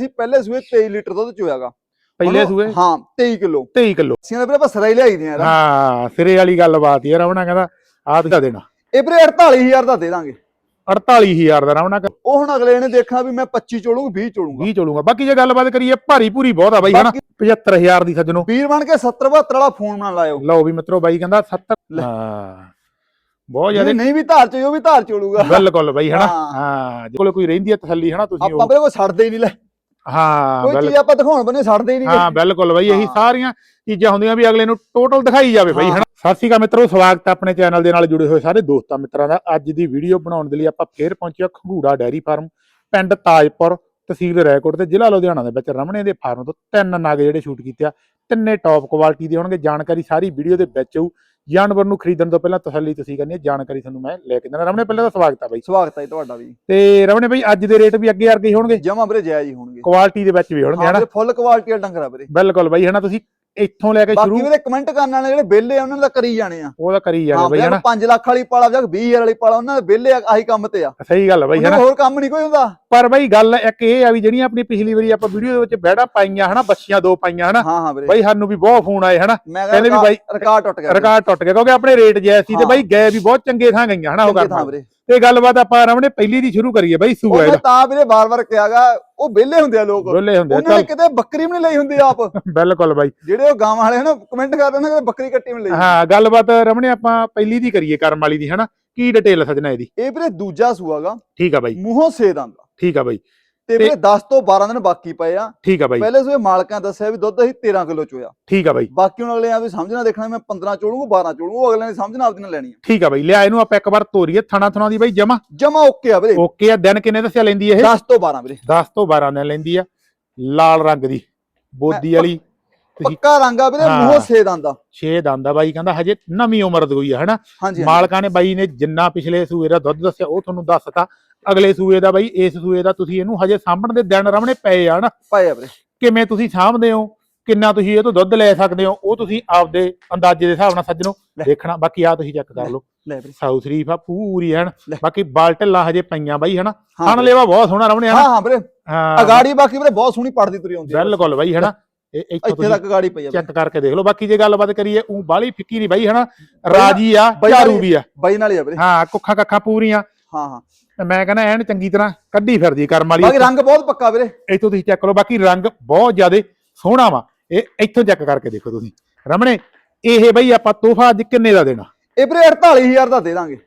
ਅਸੀਂ ਪਹਿਲੇ ਸੂਏ 23 ਲੀਟਰ ਦੁੱਧ ਚੋਇਆਗਾ। ਪਹਿਲੇ ਸੂਏ? ਹਾਂ 23 ਕਿਲੋ। 23 ਕਿਲੋ। ਅਸੀਂ ਵੀਰੇ ਆਪਾਂ ਸਰਾਈ ਲਿਆਈ ਦੀਆਂ ਯਾਰ। ਹਾਂ ਸਿਰੇ ਵਾਲੀ ਗੱਲਬਾਤ ਯਾਰ ਰਮਣਾ ਕਹਿੰਦਾ ਆਹ ਤੁਸੀਂ ਦੇਣਾ। ਇਹ ਵੀਰੇ 48000 ਦਾ ਦੇ ਦਾਂਗੇ। 48000 ਦਾ ਰਮਣਾ ਉਹ ਹੁਣ ਅਗਲੇ ਨੇ ਦੇਖਣਾ ਵੀ ਮੈਂ 25 ਚੋਲੂਗਾ 20 ਚੋਲੂਗਾ। 20 ਚੋਲੂਗਾ। ਬਾਕੀ ਜੇ ਗੱਲਬਾਤ ਕਰੀਏ ਭਾਰੀ ਪੂਰੀ ਬਹੁਤ ਆ ਬਾਈ ਹਨਾ? 75000 ਦੀ ਸੱਜਣੋ। ਵੀਰ ਬਣ ਕੇ 70 72 ਵਾਲਾ ਫੋਨ ਨਾ ਲਾਇਓ। ਲਓ ਵੀ ਮਿੱਤਰੋ ਬਾਈ ਕਹਿੰਦਾ 70 ਲੈ। ਹਾਂ। ਬਹੁਤ ਜ਼ਿਆਦਾ ਨਹੀਂ ਵੀ ਧਾਰ ਚ ਉਹ ਵੀ ਧਾਰ ਚੋਲੂਗਾ। ਬਿਲਕੁਲ ਬਾਈ ਹਨਾ? ਹਾਂ। ਜੇ ਕੋਲੇ ਕੋਈ ਰਹਿੰਦੀ ਹੈ ਤਸੱਲੀ ਹਨਾ ਤੁਸੀਂ ਆਪਾਂ ਕੋਈ ਛੱਡਦੇ ਹੀ ਨਹੀਂ ਲੈ। ਹਾਂ ਕੋਈ ਬਿਲਕੁਲ। ਚੀਜ਼ ਆਪਾਂ ਦਿਖਾਉਣ ਬੰਨੇ ਛੱਡਦੇ ਹੀ ਨਹੀਂ ਹਾਂ ਬਿਲਕੁਲ ਬਾਈ ਇਹੀ ਹਾਂ। ਸਾਰੀਆਂ ਚੀਜ਼ਾਂ ਹੁੰਦੀਆਂ ਵੀ ਅਗਲੇ ਨੂੰ ਟੋਟਲ ਦਿਖਾਈ ਜਾਵੇ ਬਾਈ ਹਾਂ। ਹਨਾ? ਸਤਿ ਸ਼੍ਰੀ ਅਕਾਲ ਮਿੱਤਰੋ ਸਵਾਗਤ ਹੈ ਆਪਣੇ ਚੈਨਲ ਦੇ ਨਾਲ ਜੁੜੇ ਹੋਏ ਸਾਰੇ ਦੋਸਤਾਂ ਮਿੱਤਰਾਂ ਦਾ। ਅੱਜ ਦੀ ਵੀਡੀਓ ਬਣਾਉਣ ਦੇ ਲਈ ਆਪਾਂ ਫੇਰ ਪਹੁੰਚੇ ਹਾਂ ਖੰਗੂੜਾ ਡੈਰੀ ਫਾਰਮ ਪਿੰਡ ਤਾਜਪੁਰ ਤਹਿਸੀਲ ਰੈਕੋਟ ਤੇ ਜ਼ਿਲ੍ਹਾ ਲੁਧਿਆਣਾ ਦੇ ਵਿੱਚ। ਰਮਣੇ ਦੇ ਫਾਰਮ ਤੋਂ ਤਿੰਨ ਨਗ ਜਿਹੜੇ ਸ਼ੂਟ ਕੀਤੇ ਆ। ਤਿੰਨੇ ਟੌਪ ਕੁਆਲਿਟੀ ਦੇ ਹੋਣਗੇ। ਜਾਣਕਾਰੀ ਸਾਰੀ ਵੀਡੀਓ ਦੇ ਵਿੱਚ ਹੋਊ। ਜਾਨਵਰ ਨੂੰ ਖਰੀਦਣ ਤੋਂ ਪਹਿਲਾਂ ਤਸੱਲੀ ਤੁਸੀਂ ਕਰਨੀ ਹੈ ਜਾਣਕਾਰੀ ਤੁਹਾਨੂੰ ਮੈਂ ਲੈ ਕੇ ਦੇਣਾ ਰਮਣੇ ਪਹਿਲਾਂ ਤਾਂ ਸਵਾਗਤ ਹੈ ਬਾਈ। ਸਵਾਗਤ ਹੈ ਜੀ ਤੁਹਾਡਾ ਵੀ। ਤੇ ਰਮਣੇ ਬਾਈ ਅੱਜ ਦੇ ਰੇਟ ਵੀ ਅੱਗੇ ਵਰਗੇ ਹੀ ਹੋਣਗੇ? ਜਮਾ ਵੀਰੇ ਜਾਇਜ਼ ਹੀ ਹੋਣਗੇ। ਕੁਆਲਿਟੀ ਦੇ ਵਿੱਚ ਵੀ ਹੋਣਗੇ ਹਨਾ? ਫੁੱਲ ਕੁਆਲਿਟੀ ਦਾ ਡੰਗਰ ਆ ਵੀਰੇ। ਬਿਲਕੁਲ ਬਾਈ ਹਨਾ? ਤੁਸੀਂ ਇੱਥੋਂ ਲੈ ਕੇ ਬਾਕੀ ਸ਼ੁਰੂ ਵੀਰੇ ਕਮੈਂਟ ਕਰਨ ਵਾਲੇ ਜਿਹੜੇ ਬਿੱਲ ਆ ਉਹਨਾਂ ਦਾ ਕਰੀ ਜਾਣੇ ਆ। ਉਹਦਾ ਕਰੀ ਜਾਣਾ ਬਾਈ ਹਨਾ? 5 ਲੱਖ ਵਾਲੀ ਪਾਲਾ ਜਾਂ 20000 ਵਾਲੀ ਪਾਲਾ ਉਹਨਾਂ ਦੇ ਬਿੱਲ ਆਹੀ ਕੰਮ ਤੇ ਆ। ਸਹੀ ਗੱਲ ਆ ਬਾਈ ਹਨਾ? ਹੋਰ ਕੰਮ ਨਹੀਂ ਕੋਈ ਹੁੰਦਾ। ਪਰ ਬਾਈ ਗੱਲ ਇੱਕ ਇਹ ਆ ਵੀ ਜਿਹੜੀਆਂ ਆਪਣੀ ਪਿਛਲੀ ਵਾਰੀ ਆਪਾਂ ਵੀਡੀਓ ਦੇ ਵਿੱਚ ਬੈੜਾ ਪਾਈਆਂ ਹਨਾ ਬੱਚੀਆਂ ਦੋ ਪਾਈਆਂ ਹਨਾ ਹਾਂ ਹਾਂ ਵੀਰੇ। ਬਾਈ ਸਾਨੂੰ ਵੀ ਬਹੁਤ ਫੋਨ ਆਏ ਹਨਾ। ਕਹਿੰਦੇ ਵੀ ਬਾਈ ਰਿਕਾਰਡ ਟੁੱਟ ਗਿਆ ਰਿਕਾਰਡ ਟੁੱਟ ਗਿਆ ਕਿਉਂਕਿ ਆਪਣੇ ਰੇਟ ਜੈ ਸੀ ਤੇ। ਬਾਈ ਗਏ ਵੀ ਬਹੁਤ ਚੰਗੇ ਥਾਂ ਗਈਆਂ ਹਨਾ ਉਹ ਵੀਰੇ। ਤੇ ਗੱਲਬਾਤ ਆਪਾਂ ਰਮਣੇ ਪਹਿਲੀ ਦੀ ਸ਼ੁਰੂ ਕਰੀਏ ਬਾਈ ਸੂਆ ਇਹਦਾ। ਤਾਂ ਵੀਰੇ ਵਾਰ-ਵਾਰ ਕਿਹਾਗਾ ਉਹ ਵਿਹਲੇ ਹੁੰਦੇ ਆ ਲੋਕ। ਬੋਲੇ ਹੁੰਦੇ ਆ, ਉਹਨਾਂ ਨੇ ਕਿਤੇ ਬੱਕਰੀ ਵੀ ਨਹੀਂ ਲਈ ਹੁੰਦੀ ਆਪ। ਬਿਲਕੁਲ ਬਾਈ। ਜਿਹੜੇ ਉਹ ਗਾਵਾਂ ਵਾਲੇ ਹਨ ਕਮੈਂਟ ਕਰਦੇ ਨੇ ਕਿ ਬੱਕਰੀ ਕੱਟੀ ਵੀ ਲਈ। ਹਾਂ ਗੱਲਬਾਤ ਰਮਣੇ ਆਪਾਂ ਪਹਿਲੀ ਦੀ ਕਰੀਏ ਕਰਮ ਵਾਲੀ ਦੀ ਹਨਾ। ਕੀ ਡਿਟੇਲ ਸਜਣਾ ਇਹਦੀ? ਇਹ ਵੀਰੇ ਦੂਜਾ ਸੂਆਗਾ ਠੀਕ ਆ ਬਾਈ। ਮੂੰਹੋਂ ਸੇਦਾਂ ਦਾ ਠੀਕ ਆ ਬਾਈ। ਤੇ ਵੀਰੇ 10 ਤੋਂ 12 ਦਿਨ ਬਾਕੀ ਪਏ ਆ। ਠੀਕ ਆ ਬਾਈ। ਪਹਿਲੇ ਸੂਏ ਮਾਲਕਾਂ ਦੱਸਿਆ ਵੀ ਦੁੱਧ ਅਸੀਂ 13 ਕਿਲੋ ਚੋਇਆ। ਠੀਕ ਆ ਬਾਈ। ਬਾਕੀ ਹੁਣ ਅਗਲੇ ਆ ਵੀ ਸਮਝਣਾ ਦੇਖਣਾ ਮੈਂ 15 ਚੋਲੂਗਾ 12 ਚੋਲੂਗਾ ਉਹ ਅਗਲੇ ਨੇ ਸਮਝਣਾ ਆਪਦੀ ਨਾਲ ਲੈਣੀ ਆ। ਠੀਕ ਆ ਬਾਈ। ਲਿਆ ਇਹਨੂੰ ਆਪਾਂ ਇੱਕ ਵਾਰ ਤੋਰੀਏ ਥਣਾ ਥਣਾ ਦੀ ਬਾਈ ਜਮਾ? ਜਮਾ ਓਕੇ ਆ ਵੀਰੇ। ਓਕੇ ਆ। ਦਿਨ ਕਿੰਨੇ ਦੱਸਿਆ ਲੈਂਦੀ ਇਹ? 10 ਤੋਂ 12 ਵੀਰੇ। 10 ਤੋਂ 12 ਦਿਨ ਲੈਂਦੀ ਆ। ਲਾਲ ਰੰਗ ਦੀ। ਬੋਦੀ ਵਾਲੀ। ਤੁਸੀਂ ਪੱਕਾ ਰੰਗ ਆ ਵੀਰੇ ਹਾਂ। ਮੂੰਹੋਂ ਸੇਦਾਂ ਦਾ 6 ਦੰਦ ਆ ਬਾਈ ਕਹਿੰਦਾ ਹਜੇ ਨਵੀਂ ਉਮਰ ਦੀ ਹੋਈ ਆ ਹਨਾ? ਹਾਂਜੀ ਹਾਂਜੀ। ਮਾਲਕਾਂ ਨੇ ਬਾਈ ਨੇ ਜਿੰਨਾ ਪਿਛਲੇ ਸੂਏ ਦਾ ਦੁੱਧ ਦੱਸਿਆ ਉਹ ਤੁਹਾਨੂੰ ਦੱਸਤਾ। ਅਗਲੇ ਸੂਏ ਦਾ ਬਾਈ ਇਸ ਸੂਏ ਦਾ ਤੁਸੀਂ ਇਹਨੂੰ ਹਜੇ ਸਾਂਭਣ ਦੇ ਦਿਨ ਰਮਣੇ ਪਏ ਆ ਹਨਾ? ਪਏ ਆ ਵੀਰੇ। ਕਿਵੇਂ ਤੁਸੀਂ ਸਾਂਭਦੇ ਹੋ? ਕਿੰਨਾ ਤੁਸੀਂ ਇਹ ਤੋਂ ਦੁੱਧ ਲੈ ਸਕਦੇ ਹੋ? ਉਹ ਤੁਸੀਂ ਆਪਦੇ ਅੰਦਾਜ਼ੇ ਦੇ ਹਿਸਾਬ ਨਾਲ ਸੱਜਣੋ ਲੈ। ਦੇਖਣਾ। ਬਾਕੀ ਆ ਤੁਸੀਂ ਚੈੱਕ ਕਰ ਲਓ। ਲੈ ਵੀਰੇ। ਸਾਊ ਸ਼ਰੀਫ ਆ ਪੂਰੀ ਐਨ। ਲੈ। ਬਾਕੀ ਬਾਲਟਲਾ ਹਜੇ ਪਈਆਂ ਬਾਈ ਹਨਾ? ਹਾਂ ਖਾਣ ਵੀਰੇ। ਲੈਵਾ ਬਹੁਤ ਸੋਹਣਾ ਰਮਣੇ ਹਾਂ ਹਨਾ ਹਾਂ ਵੀਰੇ। ਹਾਂ। ਅਗਾੜੀ ਬਾਕੀ ਵੀਰੇ ਬਹੁਤ ਸੋਹਣੀ ਪੜਦੀ ਤੁਰੀ ਆਉਂਦੀ ਆ। ਬਿਲਕੁਲ ਬਾਈ ਹਨਾ? ਇਹ ਇੱਥੋਂ ਤੱਕ ਗਾੜੀ ਪਈ ਆ। ਚੈੱਕ ਕਰਕੇ ਦੇਖ ਲਓ। ਬਾਕੀ ਜੇ ਗੱਲਬਾਤ ਕਰੀਏ ਉਹ ਬਾਲੀ ਫਿੱਕੀ ਨਹੀਂ ਬਾਈ ਹਨਾ? ਰਾਜੀ ਆ ਝਾਰੂ ਵੀ ਆ। ਬਾਈ ਨਾਲ ਹੀ ਆ ਵੀਰੇ। ਹਾਂ ਕੁੱਖਾਂ ਕੱਖਾਂ ਪੂਰੀਆਂ। ਹਾਂ ਹਾਂ। ਮੈਂ ਕਹਿੰਦਾ ਐਨ ਚੰਗੀ ਤਰ੍ਹਾਂ ਕੱਢੀ ਫਿਰਦੀ ਕਰਮ ਵਾਲੀ ਬਾਕੀ ਰੰਗ ਬਹੁਤ ਪੱਕਾ ਵੀਰੇ। ਇੱਥੋਂ ਤੁਸੀਂ ਚੈੱਕ ਕਰੋ ਬਾਕੀ ਰੰਗ ਬਹੁਤ ਜ਼ਿਆਦੇ ਸੋਹਣਾ ਵਾ। ਇਹ ਇੱਥੋਂ ਚੈੱਕ ਕਰਕੇ ਦੇਖੋ ਤੁਸੀਂ। ਰਮਣੇ ਇਹ ਬਈ ਆਪਾਂ ਤੋਹਫਾ ਅੱਜ ਕਿੰਨੇ ਦਾ ਦੇਣਾ? ਇਹ ਵੀਰੇ 48000 ਦਾ ਦੇ ਦਾਂਗੇ।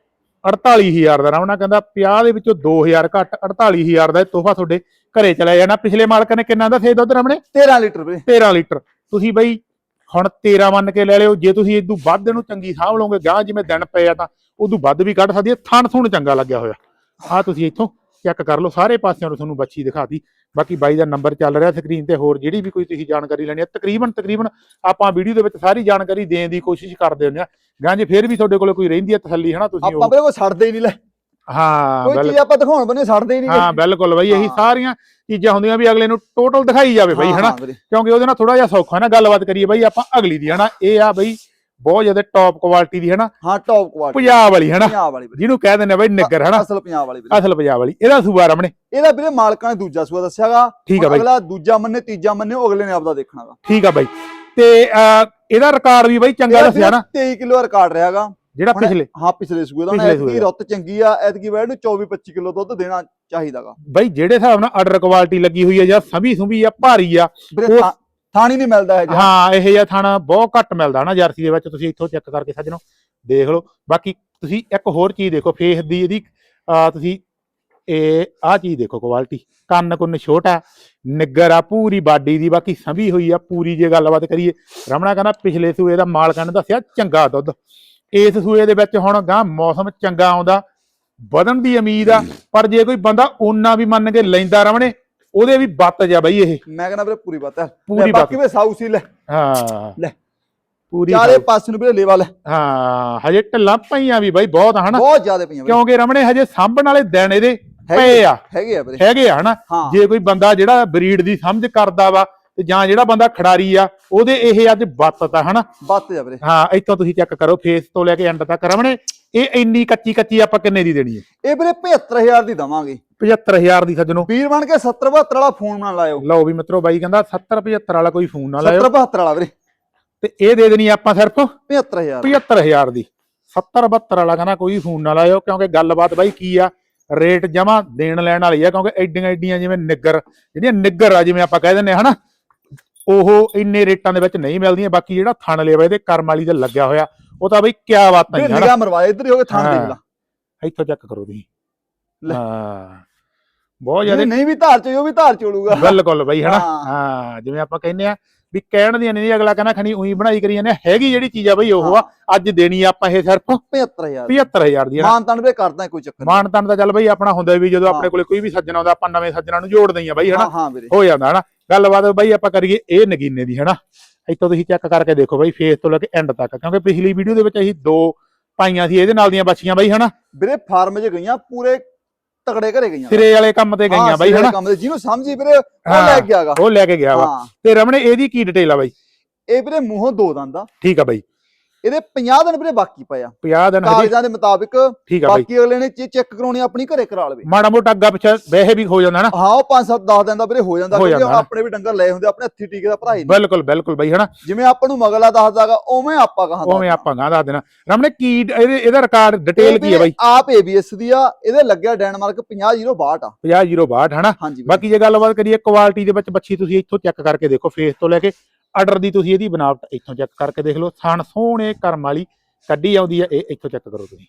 48000 ਦਾ ਰਮਣਾ ਕਹਿੰਦਾ 50 ਦੇ ਵਿੱਚੋਂ 2000 ਘੱਟ 48000 ਦਾ ਤੋਹਫਾ ਤੁਹਾਡੇ ਘਰੇ ਚਲਾ ਜਾਣਾ। ਪਿਛਲੇ ਮਾਲਕ ਨੇ ਕਿੰਨਾ ਦਾ ਸੇ ਦੁੱਧ ਰਮਣੇ 13 ਲੀਟਰ ਵੀਰੇ 13 ਲੀਟਰ। ਤੁਸੀਂ ਬਈ ਹੁਣ 13 ਮੰਨ ਕੇ ਲੈ ਲਿਓ ਜੇ ਤੁਸੀਂ ਇਦੋਂ ਵੱਧ ਇਹਨੂੰ ਚੰਗੀ ਸਾਂਭ ਲਓਗੇ ਗਾਂ ਜਿਵੇਂ ਦਿਨ ਪਏ ਆ ਤਾਂ ਉਦੋਂ ਵੱਧ ਵੀ ਕੱਢ ਸਕਦੀ ਹੈ। ਥਣ ਥੁਣ ਚੰਗਾ ਲੱਗਿਆ ਹੋਇਆ। ਆ ਤੁਸੀਂ ਇੱਥੋਂ ਚੈੱਕ ਕਰ ਲਓ ਸਾਰੇ ਪਾਸਿਆਂ ਤੋਂ ਤੁਹਾਨੂੰ ਬੱਚੀ ਦਿਖਾਤੀ। ਬਾਕੀ ਬਾਈ ਦਾ ਨੰਬਰ ਚੱਲ ਰਿਹਾ ਸਕਰੀਨ ਤੇ ਹੋਰ ਜਿਹੜੀ ਵੀ ਕੋਈ ਤੁਸੀਂ ਜਾਣਕਾਰੀ ਲੈਣੀ ਹੈ ਤਕਰੀਬਨ ਤਕਰੀਬਨ ਆਪਾਂ ਵੀਡੀਓ ਦੇ ਵਿੱਚ ਸਾਰੀ ਜਾਣਕਾਰੀ ਦੇਣ ਦੀ ਕੋਸ਼ਿਸ਼ ਕਰਦੇ ਹੁੰਦੇ ਆ। ਗਾਂ ਜੇ ਫੇਰ ਵੀ ਤੁਹਾਡੇ ਕੋਲ ਕੋਈ ਰਹਿੰਦੀ ਹੈ ਤਸੱਲੀ ਹਨਾ ਤੁਸੀਂ ਆਪਾਂ ਕੋਈ ਛੱਡਦੇ ਹੀ ਨਹੀਂ ਲੈ। ਹਾਂ ਕੋਈ ਬਿਲਕੁਲ ਚੀਜ਼ ਆਪਾਂ ਦਿਖਾਉਣ ਬੰਨੇ ਛੱਡਦੇ ਹੀ ਨਹੀਂ ਹਾਂ ਬਿਲਕੁਲ ਬਾਈ ਇਹੀ। ਸਾਰੀਆਂ ਚੀਜ਼ਾਂ ਹੁੰਦੀਆਂ ਵੀ ਅਗਲੇ ਨੂੰ ਟੋਟਲ ਦਿਖਾਈ ਜਾਵੇ ਬਾਈ ਹਨਾ? ਕਿਉਂਕਿ ਉਹਦੇ ਨਾਲ ਥੋੜਾ ਜਿਹਾ ਸੌਖਾ ਨਾ ਗੱਲਬਾਤ ਕਰੀਏ ਬਾਈ ਆਪਾਂ ਅਗਲੀ ਦੀ ਹਨਾ? ਇਹ ਆ ਬਈ ਬਹੁਤ ਜ਼ਿਆਦਾ ਟੌਪ ਕੁਆਲਿਟੀ ਦੀ ਹਨਾ? ਹਾਂ ਟੌਪ ਕੁਆਲਿਟੀ ਪੰਜਾਬ ਵਾਲੀ ਹਨਾ? ਪੰਜਾਬ ਵਾਲੀ ਵੀਰੇ ਜਿਹਨੂੰ ਕਹਿ ਦਿੰਦੇ ਬਾਈ ਨਿੱਗਰ ਹਨਾ? ਅਸਲ ਪੰਜਾਬ ਵਾਲੀ ਅਸਲ ਪੰਜਾਬ ਵਾਲੀ। ਇਹਦਾ ਸੂਆ ਰਮਣੇ। ਇਹਦਾ ਵੀਰੇ ਮਾਲਕਾਂ ਨੇ ਦੂਜਾ ਸੂਆ ਦੱਸਿਆਗਾ ਠੀਕ ਆ ਬਾਈ। ਅਗਲਾ ਦੂਜਾ ਮੰਨੇ ਤੀਜਾ ਮੰਨੇ ਉਹ ਅਗਲੇ ਨੇ ਆਪਦਾ ਦੇਖਣਾਗਾ ਠੀਕ ਆ ਬਾਈ। ਤੇ ਇਹਦਾ ਰਿਕਾਰਡ ਵੀ ਬਾਈ ਚੰਗਾ ਦੱਸਿਆ ਨਾ। 23 ਕਿਲੋ ਰਿਕਾਰਡ ਰਿਹਾਗਾ ਜਿਹੜਾ ਪਿਛਲੇ। ਹਾਂ ਪਿਛਲੇ ਸੂਏ ਦਾ। ਐਤਕੀ। ਰੁੱਤ ਚੰਗੀ ਆ ਐਤਕੀ ਵੈੜ ਨੂੰ 24 25 ਕਿਲੋ ਦੁੱਧ ਦੇਣਾ ਚਾਹੀਦਾਗਾ ਬਾਈ ਜਿਹੜੇ ਹਿਸਾਬ ਨਾਲ ਆਰਡਰ ਕੁਆਲਿਟੀ ਲੱਗੀ ਹੋਈ ਆ ਜਾਂ ਸਭੀ ਸੁਭੀ ਆ ਭਾਰੀ ਆ ਥਾਣੀ ਨਹੀਂ ਮਿਲਦਾ ਹੈ ਹਾਂ ਇਹ ਜਿਹਾ ਥਾਣਾ ਬਹੁਤ ਘੱਟ ਮਿਲਦਾ ਨਾ ਜਰਸੀ ਦੇ ਵਿੱਚ ਤੁਸੀਂ ਇੱਥੋਂ ਚੈੱਕ ਕਰਕੇ ਸੱਜਣੋ ਦੇਖ ਲਓ। ਬਾਕੀ ਤੁਸੀਂ ਇੱਕ ਹੋਰ ਚੀਜ਼ ਦੇਖੋ ਫੇਸ ਦੀ ਇਹਦੀ ਅਹ, ਤੁਸੀਂ ਇਹ ਆਹ ਚੀਜ਼ ਦੇਖੋ ਕੁਆਲਿਟੀ ਕੰਨ ਕੁੰਨ ਛੋਟਾ ਨਿੱਗਰ ਆ ਪੂਰੀ ਬਾਡੀ ਦੀ ਬਾਕੀ ਸੰਭੀ ਹੋਈ ਆ ਪੂਰੀ ਜੇ ਗੱਲਬਾਤ ਕਰੀਏ। ਰਮਣਾ ਕਹਿੰਦਾ ਪਿਛਲੇ ਸੂਏ ਦਾ ਮਾਲਕਾਂ ਨੇ ਦੱਸਿਆ ਚੰਗਾ ਦੁੱਧ। ਇਸ ਸੂਏ ਦੇ ਵਿੱਚ ਹੁਣ ਗਾਂ ਮੌਸਮ ਚੰਗਾ ਆਉਂਦਾ ਵਧਣ ਦੀ ਉਮੀਦ ਆ ਪਰ ਜੇ ਕੋਈ ਬੰਦਾ ਓਨਾ ਵੀ ਮੰਨ ਕੇ ਲੈਂਦਾ ਰਮਣੇ ਉਹਦੇ ਵੀ ਬੱਤ ਜਾ ਬਈ ਇਹ। ਮੈਂ ਕਹਿੰਦਾ ਵੀਰੇ ਪੂਰੀ ਬਾਤ ਹੈ। ਪੂਰੀ ਬਾਕੀ ਵੀ ਸਾਊ ਸੀ ਲੈ। ਹਾਂ। ਲੈ। ਪੂਰੀ ਚਾਰੇ। ਪਾਸੇ ਨੂੰ ਵੀਰੇ ਲੇਵਾ ਲੈ। ਹਾਂ ਹਜੇ ਢਿੱਲਾਂ ਪਈਆਂ ਵੀ ਬਾਈ ਬਹੁਤ ਹਨਾ। ਬਹੁਤ ਜ਼ਿਆਦਾ ਪਈਆਂ ਕਿਉਂਕਿ ਰਮਣੇ ਹਜੇ ਸਾਂਭਣ ਵਾਲੇ ਦਿਨ ਇਹਦੇ ਪਏ ਆ। ਹੈਗੇ ਆ ਵੀਰੇ। ਹੈਗੇ ਆ ਹਨਾ। ਜੇ ਕੋਈ ਬੰਦਾ ਜਿਹੜਾ ਬਰੀਡ ਦੀ ਸਮਝ ਕਰਦਾ ਵਾ ਤੇ ਜਾਂ ਜਿਹੜਾ ਬੰਦਾ ਖਿਡਾਰੀ ਆ ਉਹਦੇ ਇਹ ਅੱਜ ਬੱਤ ਆ ਹਨਾ। ਬਾਤ ਜਾ ਵੀਰੇ। ਹਾਂ ਇੱਥੋਂ ਤੁਸੀਂ ਚੈੱਕ ਕਰੋ ਫੇਸ ਤੋਂ ਲੈ ਕੇ ਐਂਡ ਤੱਕ ਰਮਣੇ। ਇਹ ਇੰਨੀ ਕੱਚੀ ਕੱਚੀ ਆਪਾਂ ਕਿੰਨੇ ਦੀ ਦੇਣੀ ਹੈ? ਇਹ ਵੀਰੇ 75000 ਦੀ ਦਵਾਂਗੇ। 75000 ਦੀ ਸੱਜਣੋ ਵੀਰ ਬਣ ਕੇ 70 72 ਵਾਲਾ ਫੋਨ ਨਾ ਲਾਇਓ। ਲਓ ਵੀ ਮਿੱਤਰੋ ਬਾਈ ਕਹਿੰਦਾ 70 75 ਵਾਲਾ ਕੋਈ ਫੋਨ ਨਾ ਲਾਇਓ। 70 72 ਵਾਲਾ ਵੀਰੇ। ਤੇ ਇਹ ਦੇ ਦੇਣੀ ਆਪਾਂ ਸਿਰਫ 75000 75000 ਦੀ। 70 72 ਵਾਲਾ ਕਹਿੰਦਾ ਕੋਈ ਫੋਨ ਨਾ ਲਾਇਓ ਕਿਉਂਕਿ ਗੱਲਬਾਤ ਬਾਈ ਕੀ ਆ ਰੇਟ ਜਮਾ ਦੇਣ ਲੈਣ ਵਾਲੀ ਆ ਕਿਉਂਕਿ ਐਡੀਆਂ ਐਡੀਆਂ ਜਿਵੇਂ ਨਿੱਗਰ ਜਿਹੜੀਆਂ ਨਿੱਗਰ ਆ ਜਿਵੇਂ ਆਪਾਂ ਕਹਿ ਆ ਹਨਾ ਉਹ ਇੰਨੇ ਰੇਟਾਂ ਦੇ ਵਿੱਚ ਨਹੀਂ ਮਿਲਦੀਆਂ ਬਾਕੀ ਜਿਹੜਾ ਥਣ ਲਿਆ ਵਾ ਇਹਦੇ ਕਰਮ ਵਾਲੀ ਤੇ ਲੱਗਿਆ ਹੋਇਆ ਉਹ ਤਾਂ ਬਈ ਕਿਆ ਬਾਤਾਂ ਹੀ ਵੀਰੇ ਹਨਾ? ਨਿਗਾਹ ਮਰਵਾ ਇੱਧਰ ਹੀ ਹੋ ਕੇ ਥਾਂ ਦੇਖ ਲਾ। ਇੱਥੋਂ ਚੈੱਕ ਕਰੋ ਤੁਸੀਂ। ਹਾਂ। ਬਹੁਤ ਜ਼ਿਆਦਾ ਨਹੀਂ ਵੀ ਧਾਰ ਚ ਉਹ ਵੀ ਧਾਰ ਚੋਲੂਗਾ ਬਿਲਕੁਲ ਬਈ ਹਨਾ? ਹਾਂ। ਜਿਵੇਂ ਆਪਾਂ ਕਹਿੰਦੇ ਆ ਵੀ ਕਹਿਣ ਦੀਆਂ ਨਹੀਂ ਅਗਲਾ ਕਹਿੰਦਾ ਖਣੀ ਉਹੀ ਬਣਾਈ ਕਰੀ ਜਾਂਦੇ ਆ। ਹੈਗੀ ਜਿਹੜੀ ਚੀਜ਼ ਆ ਬਈ ਉਹ ਆ ਅੱਜ ਦੇਣੀ ਆ ਆਪਾਂ ਇਹ ਸਿਰਫ 75000 75000 ਦੀ। ਆ ਮਾਨ ਤਾਨ ਵੀਰੇ ਕਰਦਾ ਕੋਈ ਚੱਕਰ ਨੀ। ਮਾਨ ਤਾਨ ਦਾ ਚੱਲ ਬਈ ਆਪਣਾ ਹੁੰਦਾ ਵੀ ਜਦੋਂ। ਆਪਣੇ ਕੋਲੇ ਕੋਈ ਵੀ ਸੱਜਣਾ ਆਉਂਦਾ ਆਪਾਂ ਨਵੇਂ ਸੱਜਣਾ ਨੂੰ ਜੋੜ ਦਈਆਂ ਬਈ ਹਨਾ? ਹੋ ਜਾਂਦਾ ਹਨਾ? ਗੱਲਬਾਤ ਬਈ ਆਪਾਂ ਕਰੀਏ ਇਹ ਨਗੀਨੇ ਦੀ ਹਨਾ? ਇੱਥੋਂ ਤੁਸੀਂ ਚੈੱਕ ਕਰਕੇ ਦੇਖੋ ਬਈ ਫੇਸ ਤੋਂ ਲੈ ਕੇ ਐਂਡ ਤੱਕ। ਕਿਉਂਕਿ ਪਿਛਲੀ ਵੀਡੀਓ ਦੇ ਵਿੱਚ ਅਸੀਂ ਦੋ ਪਾਈਆਂ ਸੀ ਇਹਦੇ ਨਾਲ ਦੀਆਂ ਬੱਚੀਆਂ ਬਈ ਹਨਾ? ਵੀਰੇ ਫਾਰਮ 'ਚ ਗਈਆਂ ਪੂਰੇ ਤਕੜੇ ਘਰੇ ਗਈਆਂ। ਸਿਰੇ ਵਾਲੇ ਕੰਮ ਤੇ ਗਈਆਂ ਬਈ ਹਨਾ? ਕੰਮ ਦੇ ਜਿਹਨੂੰ ਸਮਝੀ ਵੀਰੇ ਉਹ। ਲੈ ਕੇ ਆਗਾ ਉਹ ਲੈ ਕੇ ਗਿਆ ਵਾ। ਤੇ ਰਮਣੇ ਇਹਦੀ ਕੀ ਡਿਟੇਲ ਆ ਬਈ? ਇਹ ਵੀਰੇ ਮੂੰਹੋਂ ਦੋ ਦੰਦਾ ਠੀਕ ਆ ਬਈ। ਇਹਦੇ 50 ਦਿਨ ਵੀਰੇ ਬਾਕੀ ਪਏ ਆ। 50 ਦਿਨ ਹਜੇ। ਕਾਗਜ਼ਾਂ ਦੇ ਮੁਤਾਬਿਕ ਠੀਕ ਆ ਬਈ। ਬਾਕੀ ਅਗਲੇ ਨੇ ਚੈੱਕ ਕਰਾਉਣੀ ਆਪਣੀ ਘਰੇ ਕਰਾ ਲਵੇ। ਮਾੜਾ ਮੋਟਾ ਅੱਗਾ ਪਿੱਛੇ ਵੈਸੇ ਵੀ ਹੋ ਜਾਂਦਾ ਨਾ। ਹਾਂ ਉਹ 5-7 10 ਦਿਨ ਦਾ ਵੀਰੇ ਹੋ ਜਾਂਦਾ ਕਿਉਂਕਿ। ਆਪਣੇ ਵੀ ਡੰਗਰ ਲਏ ਹੁੰਦੇ ਆਪਣੇ ਹੱਥੀ ਟੀਕੇ ਦਾ ਭਰਾ ਹੀ ਬਿਲਕੁਲ ਬਿਲਕੁਲ ਬਈ ਹਨਾ। ਜਿਵੇਂ ਆਪਾਂ ਨੂੰ ਮਗਲਾ ਦੱਸਦਾਗਾ ਉਵੇਂ ਆਪਾਂ ਕਹਾਂਦਾ ਉਵੇਂ ਆਪਾਂ ਗਾਂ ਦੱਸ ਦੇਣਾ ਰਮਣੇ ਕੀ ਇਹਦੇ ਰਿਕਾਰਡ ਡਿਟੇਲ ਕੀ ਹੈ ਬਈ? ਆਪ ABS ਦੀ ਆ ਇਹਦੇ ਲੱਗਿਆ ਡੈਨਮਾਰਕ 50062 ਆ। 5002 ਹਨਾ। ਬਾਕੀ ਜੇ ਗੱਲਬਾਤ ਕਰੀਏ ਕੁਆਲਿਟੀ ਦੇ ਵਿੱਚ ਬੱਚੀ ਤੁਸੀਂ ਇੱਥੋਂ ਚੈੱਕ ਕਰਕੇ ਦੇਖੋ ਫੇਸ ਤੋਂ ਲੈ ਕੇ। ਆਰਡਰ ਦੀ ਤੁਸੀਂ ਇਹਦੀ ਬਨਾਵਟ ਇੱਥੋਂ ਚੈੱਕ ਕਰਕੇ ਦੇਖ ਲਓ ਥਣ ਸੋਹਣੇ ਕਰਮ ਵਾਲੀ ਕੱਢੀ ਆਉਂਦੀ ਹੈ ਇਹ ਇੱਥੋਂ ਚੈੱਕ ਕਰੋ ਤੁਸੀਂ।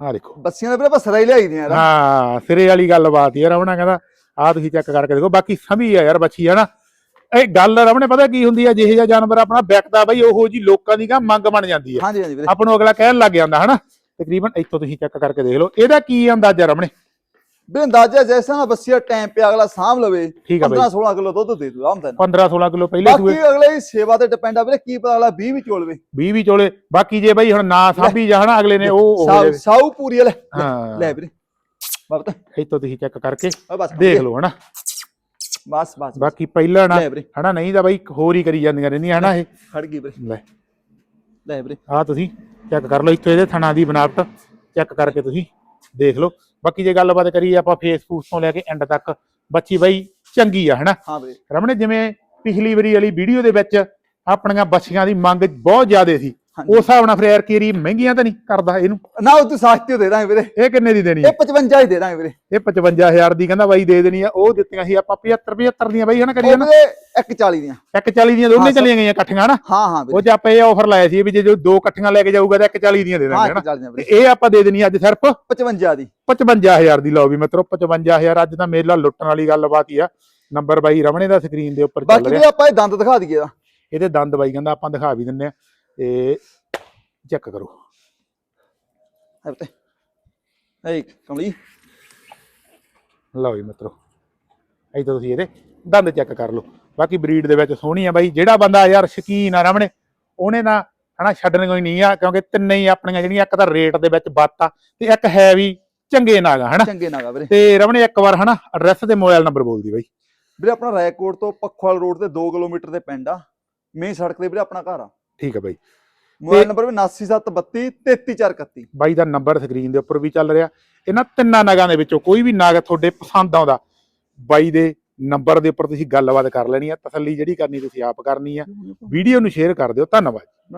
ਆਹ ਦੇਖੋ। ਬੱਸੀਆਂ ਦੇ ਵੀਰੇ ਬਸਰਾ ਹੀ ਲਿਆਈ ਦੀਆਂ ਯਾਰ। ਹਾਂ ਸਿਰੇ ਵਾਲੀ ਗੱਲਬਾਤ ਹੀ ਆ ਰਮਣਾ ਕਹਿੰਦਾ ਆਹ ਤੁਸੀਂ ਚੈੱਕ ਕਰਕੇ ਦੇਖੋ ਬਾਕੀ ਸਮੀ ਆ ਯਾਰ ਬੱਚੀ ਹੈ ਨਾ ਇਹ ਗੱਲ ਰਮਣੇ ਪਤਾ ਕੀ ਹੁੰਦੀ ਆ ਜਿਹੇ ਜਿਹਾ ਜਾਨਵਰ ਆਪਣਾ ਵਿਕਦਾ ਬਈ ਉਹੋ ਜੀ ਲੋਕਾਂ ਦੀ ਕਾ ਮੰਗ ਬਣ ਜਾਂਦੀ ਹੈ ਹਾਂਜੀ ਹਾਂਜੀ ਵੀਰੇ। ਆਪਾਂ ਨੂੰ ਅਗਲਾ ਕਹਿਣ ਲੱਗ ਜਾਂਦਾ ਹਨਾ? ਤਕਰੀਬਨ ਇੱਥੋਂ ਤੁਸੀਂ ਚੈੱਕ ਕਰਕੇ ਦੇਖ ਲਓ ਇਹਦਾ ਕੀ ਅੰਦਾਜ਼ਾ ਰਮਣੇ? ਅੰਦਾਜ਼ਾ ਜੈਸਾ ਨਾ ਬੱਸੀਆ ਟਾਈਮ ਪਿਆ ਅਗਲਾ ਸਾਂਭ ਲਵੇ। ਠੀਕ ਆ ਬਈ। 15 16 ਕਿਲੋ ਦੁੱਧ ਦੇ ਦੂਗਾ ਹਮਦਨ 15 16 ਕਿਲੋ ਪਹਿਲੇ ਬਾਕੀ ਸੂਏ ਅਗਲੇ ਦੀ ਸੇਵਾ ਤੇ ਡਿਪੈਂਡ ਆ ਵੀਰੇ ਕੀ ਪਤਾ ਅਗਲਾ 20 ਵੀ ਚੋਲਵੇ 20 ਵੀ ਚੋਲੇ। ਬਾਕੀ ਜੇ ਬਈ ਹੁਣ ਨਾ ਸਾਂਭੀ ਜਾ ਹਨਾ ਅਗਲੇ ਨੇ ਉਹ ਸਾਊ ਪੂਰੀ ਲੈ ਲੈ ਵੀਰੇ। ਬਾਬਤ ਇੱਥੋਂ ਤੁਸੀਂ ਚੈੱਕ ਕਰਕੇ ਆ ਦੇਖ ਲਓ ਹਨਾ। ਬਸ ਬਸ ਬਾਕੀ ਪਹਿਲਾਂ ਨਾ ਹਨਾ ਨਹੀਂ ਤਾਂ ਬਈ ਹੋਰ ਹੀ ਕਰੀ ਜਾਂਦੀਆਂ ਰਹਿੰਦੀਆਂ ਹਨਾ ਇਹ। ਖੜ ਗਈ ਵੀਰੇ। ਲੈ। ਲੈ ਵੀਰੇ। ਆਹ ਤੁਸੀਂ ਚੈੱਕ ਕਰ ਲਓ ਇੱਥੋਂ ਇਹਦੇ ਥਣਾ ਦੀ ਬਨਾਵਟ ਚੈੱਕ ਕਰਕੇ ਤੁਸੀਂ ਦੇਖ ਲਓ। ਬਾਕੀ ਜੇ ਗੱਲਬਾਤ ਕਰੀਏ ਆਪਾਂ ਫੇਸਬੁੱਕ ਤੋਂ ਲੈ ਕੇ ਐਂਡ ਤੱਕ ਬੱਚੀ ਬਈ ਚੰਗੀ ਆ ਹਨਾ? ਹਾਂ ਵੀਰੇ ਰਮਣੇ ਜਿਵੇਂ ਪਿਛਲੀ ਵਾਰੀ ਵਾਲੀ ਵੀਡੀਓ ਦੇ ਵਿੱਚ ਆਪਣੀਆਂ ਬੱਚੀਆਂ ਦੀ ਮੰਗ ਬਹੁਤ ਜ਼ਿਆਦਾ ਸੀ। ਉਸ ਹਿਸਾਬ ਨਾਲ ਫਿਰ ਯਾਰ ਕੀਰੀ ਮਹਿੰਗੀਆਂ ਤਾਂ ਨਹੀਂ ਕਰਦਾ ਇਹਨੂੰ। ਨਾ ਉਹ ਤੂੰ ਸਸਤੀ ਦੇ ਦਾਂਗੇ ਵੀਰੇ। ਇਹ ਕਿੰਨੇ ਦੀ ਦੇਣੀ ਇਹ ਹੈ 55 ਹੀ ਦੇ ਦਾਂਗੇ ਵੀਰੇ। ਇਹ 55000 ਦੀ ਕਹਿੰਦਾ ਬਾਈ ਦੇ ਦੇਣੀ ਆ ਉਹ ਦਿੱਤੀਆਂ ਸੀ ਆਪਾਂ 75 75 ਦੀਆਂ ਬਾਈ ਹਨਾ ਉਹ ਕਰੀਏ ਨਾ। ਵੀਰੇ 140 ਦੀਆਂ। 140 ਦੀਆਂ ਦੋਨੇ। ਚਲੀਆਂ ਗਈਆਂ ਇਕੱਠੀਆਂ ਹਨਾ। ਹਾਂ ਹਾਂ ਉਹ ਚ ਆਪਾਂ ਇਹ ਆਫਰ ਲਾਇਆ ਸੀ ਵੀ ਜੇ ਜੋ ਦੋ ਇਕੱਠੀਆਂ ਲੈ ਕੇ ਜਾਊਗਾ ਤਾਂ 140 ਦੀਆਂ ਦੇ ਦਾਂਗੇ ਹਨਾ। 140 ਦੀਆਂ ਤੇ ਇਹ ਆਪਾਂ ਦੇ ਦੇਣੀ ਅੱਜ ਸਿਰਫ 55 ਦੀ। 55000 ਦੀ। ਲਓ ਵੀ ਮਿੱਤਰੋ 55000 ਅੱਜ ਦਾ ਮੇਲਾ ਲੁੱਟਣ ਵਾਲੀ ਗੱਲਬਾਤ ਹੀ ਆ। ਨੰਬਰ ਬਾਈ ਰਮਣੇ ਦਾ ਸਕਰੀਨ ਦੇ ਉੱਪਰ ਚੱਲ ਬਾਕੀ ਰਿਹਾ। ਵੀਰੇ ਆਪਾਂ ਇਹ ਦੰਦ ਦਿਖਾ ਦਈਏ ਇਹਦੇ। ਦੰਦ ਬਾਈ ਕਹਿੰਦਾ ਆਪਾਂ ਦਿਖਾ ਵੀ ਦਿੰਨੇ ਆ। ਤੇ ਚੈੱਕ ਕਰੋ। ਹੈ ਤੇ। ਇਹ ਕਮਲੀ। ਲਓ ਜੀ ਮਿੱਤਰੋ ਇੱਥੇ ਤੁਸੀਂ ਇਹਦੇ ਦੰਦ ਚੈੱਕ ਕਰ ਲਓ। ਬਾਕੀ ਬਰੀਡ ਦੇ ਵਿੱਚ ਸੋਹਣੀ ਆ ਬਾਈ ਜਿਹੜਾ ਬੰਦਾ ਯਾਰ ਸ਼ਕੀਨ ਆ ਰਮਣੇ ਉਹਨੇ ਨਾ ਹਨਾ ਛੱਡਣ ਕੋਈ ਨਹੀਂ ਆ ਕਿਉਂਕਿ ਤਿੰਨੇ ਹੀ ਆਪਣੀਆਂ ਜਿਹੜੀਆਂ ਇੱਕ ਤਾਂ ਰੇਟ ਦੇ ਵਿੱਚ ਬੱਤ ਆ ਤੇ ਇੱਕ ਹੈ ਵੀ ਚੰਗੇ ਨਾਗਾ ਹਨਾ? ਚੰਗੇ ਨਾਗਾ ਵੀਰੇ। ਤੇ ਰਮਣੇ ਇੱਕ ਵਾਰ ਹਨਾ ਐਡਰੈਸ ਤੇ ਮੋਬਾਈਲ ਨੰਬਰ ਬੋਲਦੀ ਬਾਈ। ਵੀਰੇ ਆਪਣਾ ਰਾਏਕੋਟ ਤੋਂ ਪੱਖੋਵਾਲ ਰੋਡ ਤੇ 2 ਕਿਲੋਮੀਟਰ ਤੇ ਪਿੰਡ ਆ। ਮੇਨ ਸੜਕ ਤੇ ਵੀਰੇ ਆਪਣਾ ਘਰ ਆ। ਠੀਕ ਆ ਬਾਈ। ਮੋਬਾਈਲ ਨੰਬਰ ਵੀ 9732 33431 ਬਾਈ ਦਾ ਨੰਬਰ ਸਕਰੀਨ ਦੇ ਉੱਪਰ ਵੀ ਚੱਲ ਰਿਹਾ। ਇਹਨਾਂ ਤਿੰਨਾਂ ਨਗਾਂ ਦੇ ਵਿੱਚੋਂ ਕੋਈ ਵੀ ਨਗ ਤੁਹਾਡੇ ਪਸੰਦ ਆਉਂਦਾ ਬਾਈ ਦੇ ਨੰਬਰ ਦੇ ਉੱਪਰ ਤੁਸੀਂ ਗੱਲਬਾਤ ਕਰ ਲੈਣੀ ਆ। ਤਸੱਲੀ ਜਿਹੜੀ ਕਰਨੀ ਤੁਸੀਂ ਆਪ ਕਰਨੀ ਆ। ਵੀਡੀਓ ਨੂੰ ਸ਼ੇਅਰ ਕਰ ਦਿਓ। ਧੰਨਵਾਦ।